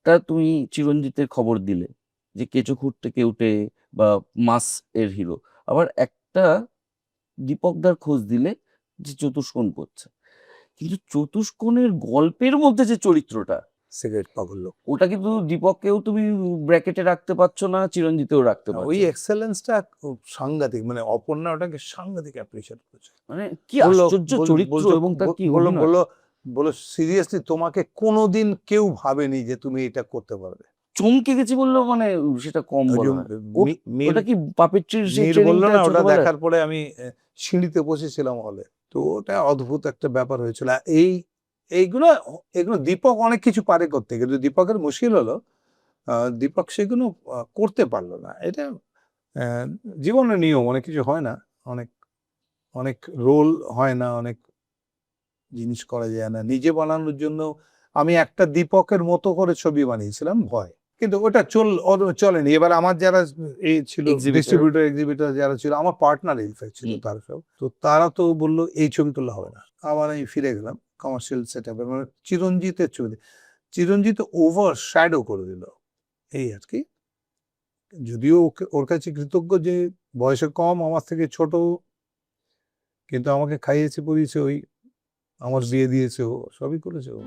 একটা তুমি চিরঞ্জিতের খবর দিলে যে কেচোখুর থেকে উঠে বা মাস এর হিরো আবার একটা দীপকদার খোঁজ দিলে যে চতুষ্কোণ করছে। কিন্তু চতুষ্কোণের গল্পের মধ্যে যে চরিত্রটা সিগারেট পাগল লোক। ওটা কিন্তু দীপককেও তুমি ব্র্যাকেটে রাখতে পারছ না চিরঞ্জিতেও রাখতে পারছ ওই এক্সেলেন্সটা সাংঘাতিক মানে অপর্ণা ওটাকে সাংঘাতিক অ্যাপ্রিসিয়েট করেছে। মানে কি আশ্চর্য চরিত্র এবং তার কি বলল অভিনয়। বলল বলল সিরিয়াসলি তোমাকে কোনোদিন কেউ ভাবেনি যে তুমি এটা করতে পারবে? চমকে গেছি বললেও মানে সেটা কম বলা ওটা কি পাপেট্রির বলল না ওটা দেখার পরে আমি সিঁড়িতে বসেছিলাম হলে তো ওটা অদ্ভুত একটা ব্যাপার হয়েছিল। এই এইগুলো এগুলো দীপক অনেক কিছু পারে করতে কিন্তু দীপকের মুশকিল হলো আহ, দীপক সেগুলো করতে পারল না। এটা আহ, জীবনের নিয়ম অনেক কিছু হয় না। অনেক অনেক রোল হয় না অনেক জিনিস করা যায় না। নিজে বানানোর জন্য আমি একটা দীপকের মতো করে ছবি বানিয়েছিলাম ভয়। কিন্তু ওটা চল চলেনি। এবার আমার যারা এই ছিল. ডিস্ট্রিবিউটর এক্সিবিটর যারা ছিল আমার পার্টনার ইনফ্যাক্ট ছিল তার সব। তো তারা তো বলল এই ছবি তোলা হবে না। আবার আমি ফিরে গেলাম কমার্শিয়াল সেট আপে মানে চিরঞ্জিতের ছবি। চিরঞ্জিত ওভার শ্যাডো করে দিল। এই আর কি। যদিও ওকে ওর কাছে কৃতজ্ঞ যে বয়সে কম আমার থেকে ছোট। কিন্তু আমাকে খাইয়েছে পরিয়েছে ওই আমার বিয়ে দিয়েছে ও সবই করেছে ও।